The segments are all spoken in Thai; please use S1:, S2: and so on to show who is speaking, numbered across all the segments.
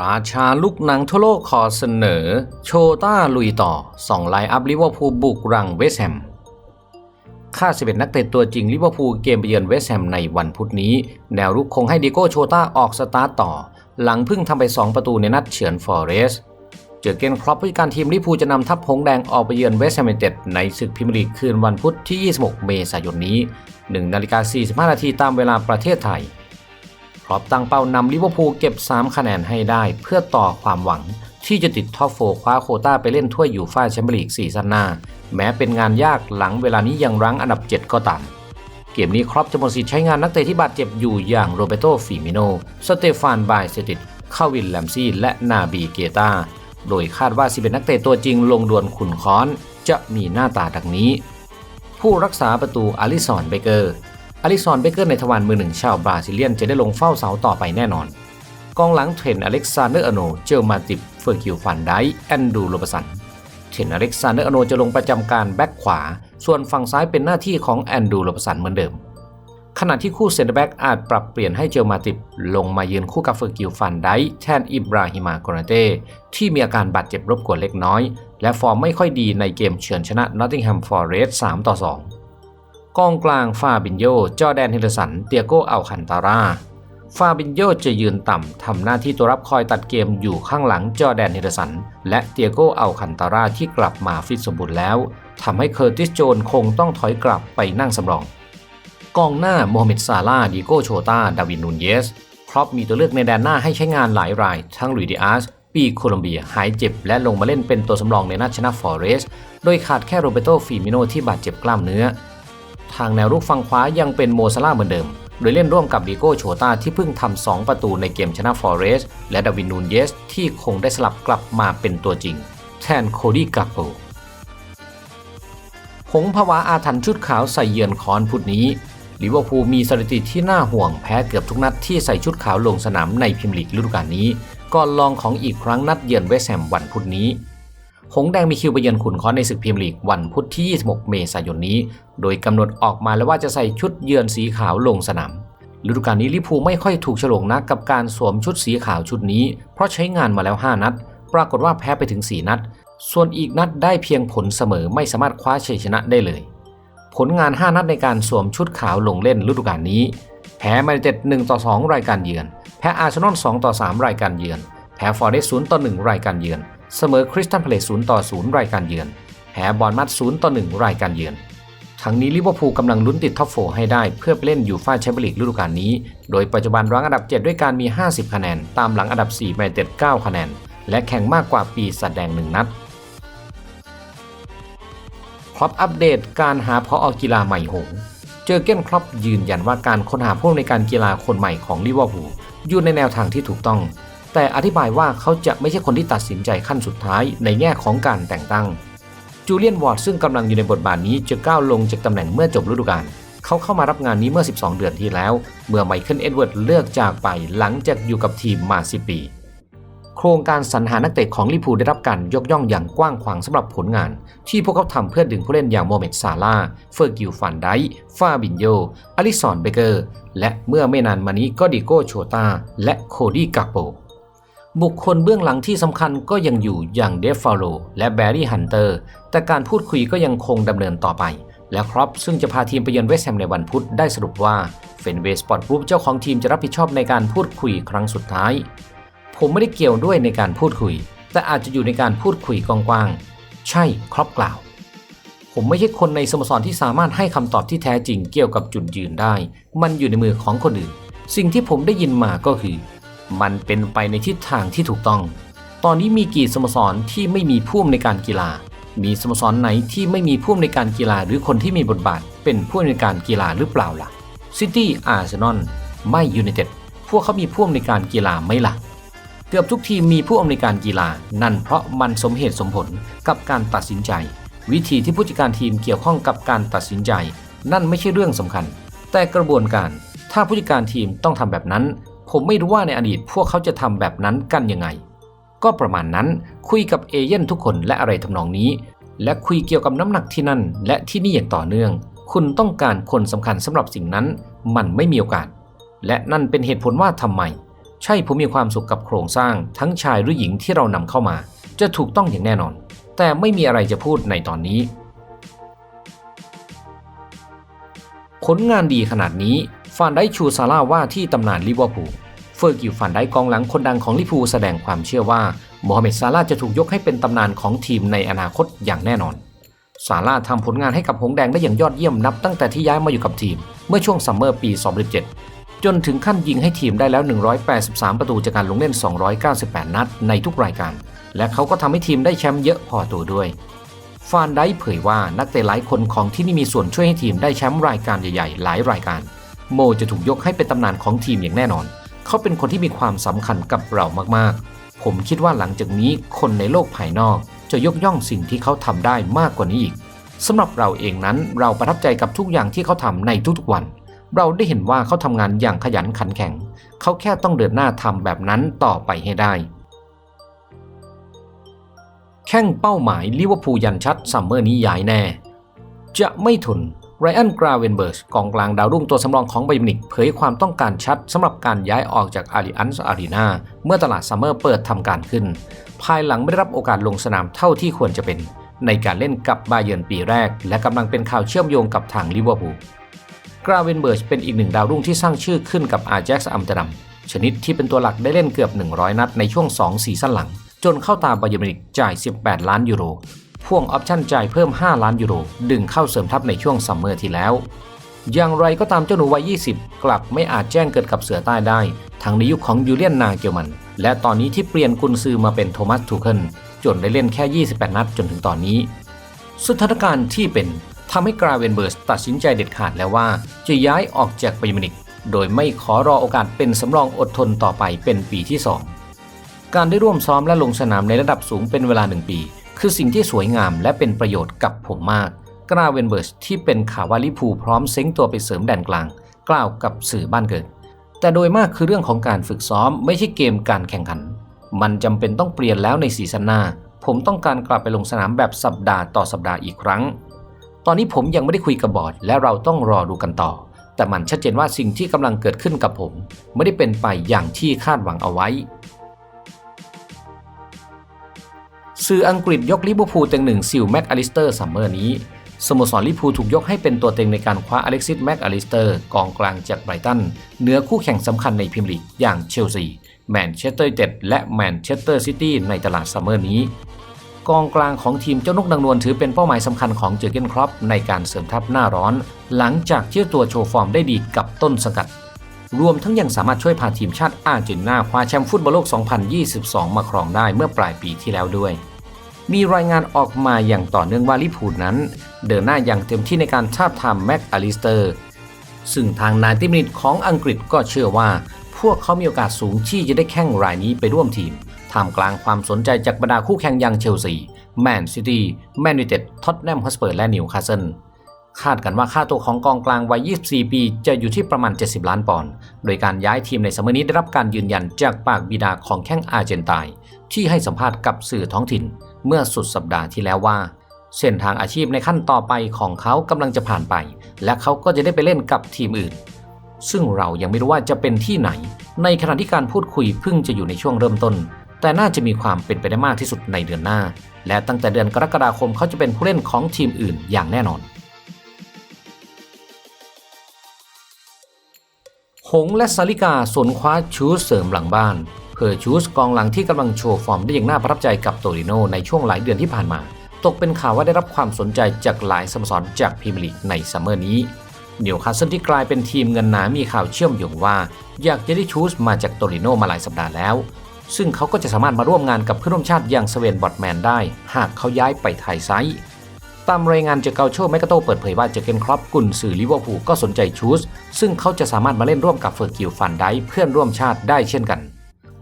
S1: ราชาลูกหนังทั่วโลกขอเสนอ โชต้าลุยต่อส่องไลน์อัพลิเวอร์พูลบุกรังเวสแฮมค่า11นักเตะตัวจริงลิเวอร์พูลเกมไปเยือนเวสแฮมในวันพุธนี้ แนวรุกคงให้ดิโก้โชต้าออกสตาร์ตต่อ หลังเพิ่งทำไป 2 ประตูในนัดเฉือนฟอร์เรสเจอเกนครอปผู้จัดการทีมลิเวอร์พูลจะนำทัพหงแดงออกไปเยือนเวสต์แฮมเต็ดในศึกพรีเมียร์ลีกคืนวันพุธที่ 26 เมษายนนี้ 1นาฬิกา45นาทีตามเวลาประเทศไทย ครอปตั้งเป้านำลิเวอร์พูลเก็บ 3 คะแนนให้ได้เพื่อต่อความหวังที่จะติดท็อปโฟร์คว้าโคต้าไปเล่นถ้วยยูฟ่าแชมเปี้ยนลีกซีซั่นหน้า แม้เป็นงานยากหลังเวลานี้ยังรั้งอันดับ 7 ก็ตาม เกมนี้ครอปจะหมดสิทธิ์ใช้งานนักเตะที่บาดเจ็บอยู่อย่างโรเบโตฟิมิโน สเตฟานบายเซติดคาวินแลมซี่ และนาบีเกตาโดยคาดว่า11นักเตะตัวจริงลงดวลขุนค้อน จะมีหน้าตาดังนี้ ผู้รักษาประตูอลิสอนเบเกอร์ อลิซอนเบเกอร์ในทวารมือหนึ่งชาวบราซิเลียนจะได้ลงเฝ้าเสาต่อไปแน่นอน กองหลังเทรนอเล็กซานเดอร์อโน เจลมาติบเฟอร์กิวฟันไดแอนดูโรบสัน เทรนอเล็กซานเดอร์อโนจะลงประจำการแบ็กขวา ส่วนฝั่งซ้ายเป็นหน้าที่ของแอนดูโรบสันเหมือนเดิม ขณะที่คู่เซนเตอร์แบ็กอาจปรับเปลี่ยนให้เจลมาติบลงมายืนคู่กับเฟอร์กิวฟันไดแทนอิบราฮิมากนาเต้ที่มีอาการบาดเจ็บรบกวนเล็กน้อย และฟอร์มไม่ค่อยดีในเกมเฉือนชนะนอตติงแฮมฟอร์เรสต์3ต่อ2 กองกลางฟาบินโยจอแดนเฮนเดอร์สัน เตียโกอัลคันตาราฟาบินโยจะยืนต่ำทำหน้าที่ตัวรับคอยตัดเกมอยู่ข้างหลังจอแดนเฮนเดอร์สัน และเตียโกอัลคันตาราที่กลับมาฟิตสมบูรณ์แล้วทำให้เคอร์ติสโจนคงต้องถอยกลับไปนั่งสำรอง กองหน้าโมฮัมเหม็ดซาลาดิโกโชตาดาวินนูนเยสครอปมีตัวเลือกในแดนหน้าให้ใช้งานหลายราย ทั้งลุยดิอาสปีโคลอมเบียหายเจ็บและลงมาเล่นเป็นตัวสำรองในนัดชนะฟอร์เรส โดยขาดแค่โรเบโตฟิมิโนที่บาดเจ็บกล้ามเนื้อ ทางแนวรุกฝั่งขวายังเป็นโมซาลาเหมือนเดิม โดยเล่นร่วมกับดิโก้โชตาที่เพิ่งทำ 2 ประตูในเกมชนะฟอร์เรสและดาวินนูนเยส ที่คงได้สลับกลับมาเป็นตัวจริง แทนโคดี้กาโปหงภาวะอาถรรพ์ชุดขาวใส่เยือนคอนพุธนี้ลิเวอร์พูลมีสถิติที่น่าห่วงแพ้เกือบทุกนัดที่ใส่ชุดขาวลงสนามในพรีเมียร์ลีกฤดูกาลนี้ก่อนลองของอีกครั้งนัดเยือนเวสแฮมวันพุธนี้ หงแดงมีคิวไปเยือนขุนค้อนในศึกพรีเมียร์ลีกวันพุธที่ 26 เมษายนนี้ โดยกำหนดออกมาแล้วว่าจะใส่ชุดเยือนสีขาวลงสนามฤดูกาลนี้ลิพูไม่ค่อยถูกฉลกนักกับการสวมชุดสีขาวชุดนี้ เพราะใช้งานมาแล้ว 5 นัด ปรากฏว่าแพ้ไปถึง 4 นัด ส่วนอีกนัดได้เพียงผลเสมอไม่สามารถคว้าชัยชนะได้เลย ผลงาน 5 นัดในการสวมชุดขาวลงเล่นฤดูกาลนี้ แพ้มนเต็ด1ต่อ2รายการเยือน แพ้อาร์เซนอล2ต่อ3รายการเยือน แพ้ฟอร์เรสต์0ต่อ1รายการเยือน เสมอคริสตันพาเลซ0ต่อ0รายการเยือนแพ้บอลมัด0ต่อ1รายการเยือนทั้งนี้ลิเวอร์พูลกำลังลุ้นติดท็อปโฟให้ได้เพื่อไปเล่นยูฟ่าแชมเปี้ยนลีกฤดูกาลนี้ โดยปัจจุบันรั้งอันดับ 7 ด้วยการมี 50 คะแนน ตามหลังอันดับ4แมนเต็ด9คะแนน และแข่งมากกว่าปีศาจแดง1นัดครอปอัปเดตการหาพออกีฬาใหม่หง เจอเก้นครอปยืนยันว่าการค้นหาผู้อำนการกีฬาคนใหม่ของลิเวอร์พูลอยู่ในแนวทางที่ถูกต้อง แต่อธิบายว่าเขาจะไม่ใช่คนที่ตัดสินใจขั้นสุดท้ายในแง่ของการแต่งตั้ง จูเลียนวอร์ดซึ่งกำลังอยู่ในบทบาทนี้จะก้าวลงจากตำแหน่งเมื่อจบฤดูกาลเขาเข้ามารับงานนี้เมื่อ 12 เดือนที่แล้ว เมื่อไมเคิลเอ็ดเวิร์ดเลือกจากไปหลังจากอยู่กับทีมมา 10 ปี โครงการสรรหานักเตะของลิพูได้รับการยกย่องอย่างกว้างขวางสำหรับผลงาน ที่พวกเขาทำเพื่อดึงผู้เล่นอย่างโมเมดซาลาเฟอร์กิลฟันไดฟาบินโยอลิซอนเบเกอร์ และเมื่อไม่นานมานี้ก็ดิโก้โชตาและโคดี้กาโป บุคคลเบื้องหลังที่สำคัญก็ยังอยู่อย่างเดฟฟาโลและแบร์รี่ฮันเตอร์แต่การพูดคุยก็ยังคงดำเนินต่อไป และครอปซึ่งจะพาทีมไปเยือนเวสต์แฮมในวันพุธได้สรุปว่าเฟนเวสปอร์ตกรุ๊ปเจ้าของทีมจะรับผิดชอบในการพูดคุยครั้งสุดท้าย ผมไม่ได้เกี่ยวด้วยในการพูดคุย แต่อาจจะอยู่ในการพูดคุยกว้างๆใช่ครอปกล่าว ผมไม่ใช่คนในสโมสรที่สามารถให้คำตอบที่แท้จริงเกี่ยวกับจุดยืนได้ มันอยู่ในมือของคนอื่น สิ่งที่ผมได้ยินมาก็คือ มันเป็นไปในทิศทางที่ถูกต้อง ตอนนี้มีกี่สโมสรที่ไม่มีผู้อำนวยการกีฬา มีสโมสรไหนที่ไม่มีผู้อำนวยการกีฬาหรือคนที่มีบทบาท เป็นผู้อำนวยการกีฬาหรือเปล่าล่ะซิตี้อาร์เซนอลไม่ยูไนเต็ดพวกเขามีผู้อำนวยการกีฬาไหมล่ะเกือบทุกทีมมีผู้อำนวยการกีฬา นั่นเพราะมันสมเหตุสมผลกับการตัดสินใจ วิธีที่ผู้จัดการทีมเกี่ยวข้องกับการตัดสินใจ นั่นไม่ใช่เรื่องสำคัญ แต่กระบวนการ ถ้าผู้จัดการทีมต้องทำแบบนั้น ผมไม่รู้ว่าในอดีตพวกเขาจะทำแบบนั้นกันยังไง ก็ประมาณนั้นคุยกับเอเย่นทุกคนและอะไรทำนองนี้ และคุยเกี่ยวกับน้ำหนักที่นั่น และที่นี่อย่างต่อเนื่อง คุณต้องการคนสำคัญสำหรับสิ่งนั้น มันไม่มีโอกาส และนั่นเป็นเหตุผลว่าทำไม ใช่ผมมีความสุขกับโครงสร้างทั้งชายหรือหญิงที่เรานำเข้ามา จะถูกต้องอย่างแน่นอน แต่ไม่มีอะไรจะพูดในตอนนี้ผลงานดีขนาดนี้ ฟานได้ชูซาร่าว่าที่ตำนานลิเวอร์พูลเฟอร์กิวฟานได้กองหลังคนดังของลิเวอร์พูลแสดงความเชื่อว่าโมฮัมเหม็ดซาร่าจะถูกยกให้เป็นตำนานของทีมในอนาคตอย่างแน่นอน ซาร่าทำผลงานให้กับหงแดงได้อย่างยอดเยี่ยมนับตั้งแต่ที่ย้ายมาอยู่กับทีม เมื่อช่วงซัมเมอร์ปี 2017 จนถึงขั้นยิงให้ทีมได้แล้ว 183 ประตูจากการลงเล่น 298 นัดในทุกรายการ และเขาก็ทำให้ทีมได้แชมป์เยอะพอตัวด้วยฟานได้เผยว่านักเตะหลายคนของที่นี่มีส่วนช่วยให้ทีมได้แชมป์รายการใหญ่ ๆ หลายรายการ โมจะถูกยกให้เป็นตำนานของทีมอย่างแน่นอน เขาเป็นคนที่มีความสำคัญกับเรามากๆ ผมคิดว่าหลังจากนี้คนในโลกภายนอกจะยกย่องสิ่งที่เขาทำได้มากกว่านี้อีกสำหรับเราเองนั้นเราประทับใจกับทุกอย่างที่เขาทำในทุกๆวัน เราได้เห็นว่าเขาทำงานอย่างขยันขันแข็ง เขาแค่ต้องเดินหน้าทำแบบนั้นต่อไปให้ได้ แข่งเป้าหมายลิเวอร์พูลยันชัดซัมเมอร์นี้ย้ายแน่ จะไม่ทน ไรอันกราเวนเบิร์สกองกลางดาวรุ่งตัวสำรองของไบมินิกเผยความต้องการชัดสำหรับการย้ายออกจากอาริอันส์อารีนาเมื่อตลาดซัมเมอร์เปิดทำการขึ้น ภายหลังไม่ได้รับโอกาสลงสนามเท่าที่ควรจะเป็น ในการเล่นกับบาเยิร์นปีแรก และกำลังเป็นข่าวเชื่อมโยงกับทางลิเวอร์พูลกราเวนเบิร์สเป็นอีกหนึ่งดาวรุ่งที่สร้างชื่อขึ้นกับอาแจ็กซ์อัมสเตอร์ดัมชนิดที่เป็นตัวหลักได้เล่นเกือบ 100 นัดในช่วง 2 ซีซั่นหลัง จนเข้าตาบาเยิร์นมิวนิกจ่าย 18 ล้านยูโร พ่วงออปชั่นจ่ายเพิ่ม 5 ล้านยูโร ดึงเข้าเสริมทัพในช่วงซัมเมอร์ที่แล้ว อย่างไรก็ตามเจ้าหนูวัย 20 กลับไม่อาจแจ้งเกิดกับเสือใต้ได้ ทั้งในยุคของยูเลียนนาเกลมัน และตอนนี้ที่เปลี่ยนกุนซือมาเป็นโทมัสทูเคิลจนได้เล่นแค่ 28 นัดจนถึงตอนนี้ สถานการณ์ที่เป็นทำให้กราเวนเบิร์สตัดสินใจเด็ดขาดแล้วว่า จะย้ายออกจากไบเยร์นมินิก โดยไม่ขอรอโอกาสเป็นสำรองอดทนต่อไปเป็นปีที่ 2 การได้ร่วมซ้อมและลงสนามในระดับสูงเป็นเวลาหนึ่งปี คือสิ่งที่สวยงามและเป็นประโยชน์กับผมมาก กราเวนเบิร์สที่เป็นข่าวว่าลิพูพร้อมเซ้งตัวไปเสริมแดนกลาง กล่าวกับสื่อบ้านเกิด แต่โดยมากคือเรื่องของการฝึกซ้อมไม่ใช่เกมการแข่งขัน มันจำเป็นต้องเปลี่ยนแล้วในซีซั่นหน้า ผมต้องการกลับไปลงสนามแบบสัปดาห์ต่อสัปดาห์อีกครั้ง ตอนนี้ผมยังไม่ได้คุยกับบอร์ด และเราต้องรอดูกันต่อ แต่มันชัดเจนว่าสิ่งที่กำลังเกิดขึ้นกับผม ไม่ได้เป็นไปอย่างที่คาดหวังเอาไว้ สื่ออังกฤษยกลิเวอร์พูลเต็งหนึ่งซิลแม็กอลิสเตอร์ซัมเมอร์นี้ สโมสรลิเวอร์พูลถูกยกให้เป็นตัวเต็งในการคว้าอเล็กซิสแม็กอลิสเตอร์กองกลางจากไบรตันเหนือคู่แข่งสำคัญในพรีเมียร์ลีกอย่างเชลซีแมนเชสเตอร์เต็ดและแมนเชสเตอร์ซิตี้ในตลาดซัมเมอร์นี้ กองกลางของทีมเจ้านกนางนวลถือเป็นเป้าหมายสำคัญของเจอร์เกนครอปในการเสริมทัพหน้าร้อน หลังจากที่ตัวโชว์ฟอร์มได้ดีกับต้นสกัดรวมทั้งยังสามารถช่วยพาทีมชาติอาร์เจนตินาคว้าแชมป์ฟุตบอลโลก 2022 มาครองได้เมื่อปลายปีที่แล้วด้วย มีรายงานออกมาอย่างต่อเนื่องว่าลิพูลนั้น เดินหน้าอย่างเต็มที่ในการทาบทามแม็กอลิสเตอร์ ซึ่งทางนายติมนิตของอังกฤษก็เชื่อว่า พวกเขามีโอกาสสูงที่จะได้แข่งรายนี้ไปร่วมทีมท่ามกลางความสนใจจากบรรดาคู่แข่งอย่างเชลซี แมนซิตี้ แมนยูเต็ด ท็อตแนมฮอสเปอร์และนิวคาสเซิล คาดกันว่าค่าตัวของกองกลางวัย 24 ปี จะอยู่ที่ประมาณ 70 ล้านปอนด์ โดยการย้ายทีมในสมัยนี้ได้รับการยืนยันจากปากบิดาของแข้งอาร์เจนตน์ที่ให้สัมภาษณ์กับสื่อท้องถิ่น เมื่อสุดสัปดาห์ที่แล้วว่า เส้นทางอาชีพในขั้นต่อไปของเขากำลังจะผ่านไป และเขาก็จะได้ไปเล่นกับทีมอื่น ซึ่งเรายังไม่รู้ว่าจะเป็นที่ไหน ในขณะที่การพูดคุยเพิ่งจะอยู่ในช่วงเริ่มต้น แต่น่าจะมีความเป็นไปได้มากที่สุดในเดือนหน้า และตั้งแต่เดือนกรกฎาคมเขาจะเป็นผู้เล่นของทีมอื่นอย่างแน่นอนหงและซาลิกาสนคว้าชูเสริมหลังบ้าน เพอร์ชูสกองหลังที่กำลังโชว์ฟอร์มได้อย่างน่าประทับใจกับโตริโนในช่วงหลายเดือนที่ผ่านมา ตกเป็นข่าวว่าได้รับความสนใจจากหลายสโมสรจากพรีเมียร์ลีกในซัมเมอร์นี้นิวคาสเซิลที่กลายเป็นทีมเงินหนามีข่าวเชื่อมโยงว่า อยากจะได้ชูสมาจากโตริโนมาหลายสัปดาห์แล้ว ซึ่งเขาก็จะสามารถมาร่วมงานกับเพื่อนร่วมชาติอย่างสเวนบอตแมนได้ หากเขาย้ายไปไทยไซต์ตามรายงานจากเกาโชแมกาโตเปิดเผยว่าเจเกนครอปกุนสื่อลิเวอร์พูลก็สนใจชูสซึ่งเขาจะสามารถมาเล่นร่วมกับเฟอร์กิลฟันไดเพื่อนร่วมชาติได้เช่นกัน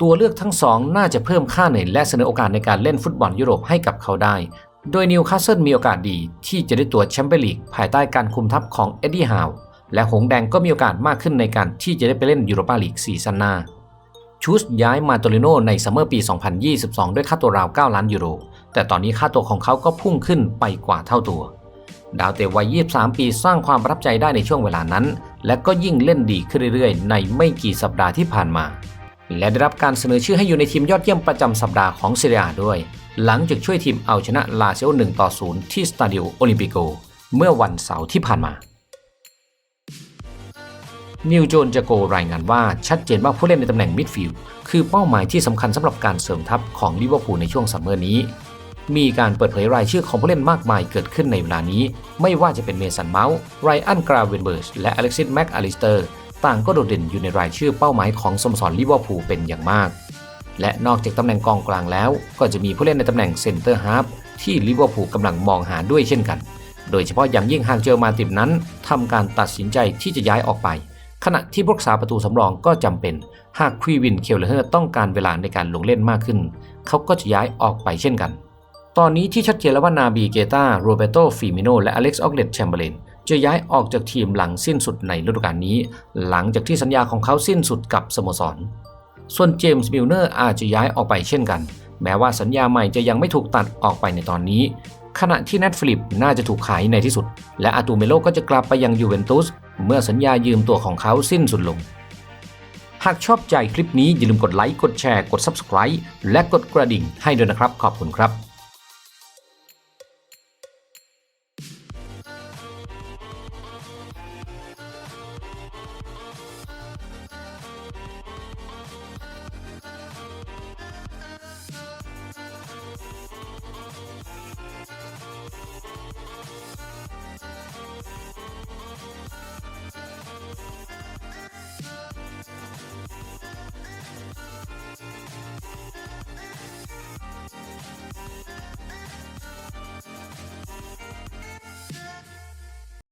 S1: ตัวเลือกทั้งสองน่าจะเพิ่มค่าเหนื่อยและเสนอโอกาสในการเล่นฟุตบอลยุโรปให้กับเขาได้ โดยนิวคาสเซิลมีโอกาสดีที่จะได้ตัวแชมเปี้ยนลีกภายใต้การคุมทัพของเอ็ดดี้ฮาวและหงแดงก็มีโอกาสมากขึ้นในการที่จะได้ไปเล่นยูโรปาลีกซีซั่นหน้า ชูสย้ายมาโตริโนในซัมเมอร์ปี 2022 ด้วยค่าตัวราว 9 ล้านยูโร แต่ตอนนี้ค่าตัวของเขาก็พุ่งขึ้นไปกว่าเท่าตัว ดาวเตะวัย 23 ปีสร้างความประทับใจได้ในช่วงเวลานั้น และก็ยิ่งเล่นดีขึ้นเรื่อยๆ ในไม่กี่สัปดาห์ที่ผ่านมา และได้รับการเสนอชื่อให้อยู่ในทีมยอดเยี่ยมประจำสัปดาห์ของเซเรียด้วย หลังจากช่วยทีมเอาชนะลาเซโอ1ต่อ0ที่สตาดิโอโอลิมปิโก เมื่อวันเสาร์ที่ผ่านมา นิวโจนจโกรายงานว่าชัดเจนว่าผู้เล่นในตำแหน่งมิดฟิลด์คือเป้าหมายที่สำคัญสำหรับการเสริมทัพของลิเวอร์พูลในช่วงซัมเมอร์นี้มีการเปิดเผยรายชื่อของผู้เล่นมากมายเกิดขึ้นในเวลานี้ ไม่ว่าจะเป็นเมสันเมาส์ไรอันกราเวนเบิร์สและอเล็กซิสแม็กอลิสเตอร์ ต่างก็โดดเด่นอยู่ในรายชื่อเป้าหมายของสโมสรลิเวอร์พูลเป็นอย่างมาก และนอกจากตำแหน่งกองกลางแล้ว ก็จะมีผู้เล่นในตำแหน่งเซนเตอร์ฮาฟที่ลิเวอร์พูลกำลังมองหาด้วยเช่นกัน โดยเฉพาะอย่างยิ่งหากเจอมาติบนั้นทำการตัดสินใจที่จะย้ายออกไป ขณะที่ผู้รักษาประตูสำรองก็จำเป็น หากควีวินเคลเลอร์ต้องการเวลาในการลงเล่นมากขึ้น เขาก็จะย้ายออกไปเช่นกัน ตอนนี้ที่ชัดเจนแล้วว่านาบีเกตาโรเบโตฟิมิโนและอเล็กซ์ออกเลตแชมเบอร์เลน จะย้ายออกจากทีมหลังสิ้นสุดในฤดูกาลนี้ หลังจากที่สัญญาของเขาสิ้นสุดกับสโมสร ส่วนเจมส์มิลเนอร์อาจจะย้ายออกไปเช่นกัน แม้ว่าสัญญาใหม่จะยังไม่ถูกตัดออกไปในตอนนี้ ขณะที่แนทฟิลิปน่าจะถูกขายในที่สุด และอาตูเมโลก็จะกลับไปยังยูเวนตุสเมื่อสัญญายืมตัวของเขาสิ้นสุดลงหากชอบใจคลิปนี้อย่าลืมกดไลค์ กดแชร์ กด Subscribe และกดกระดิ่งให้ด้วยนะครับ ขอบคุณครับ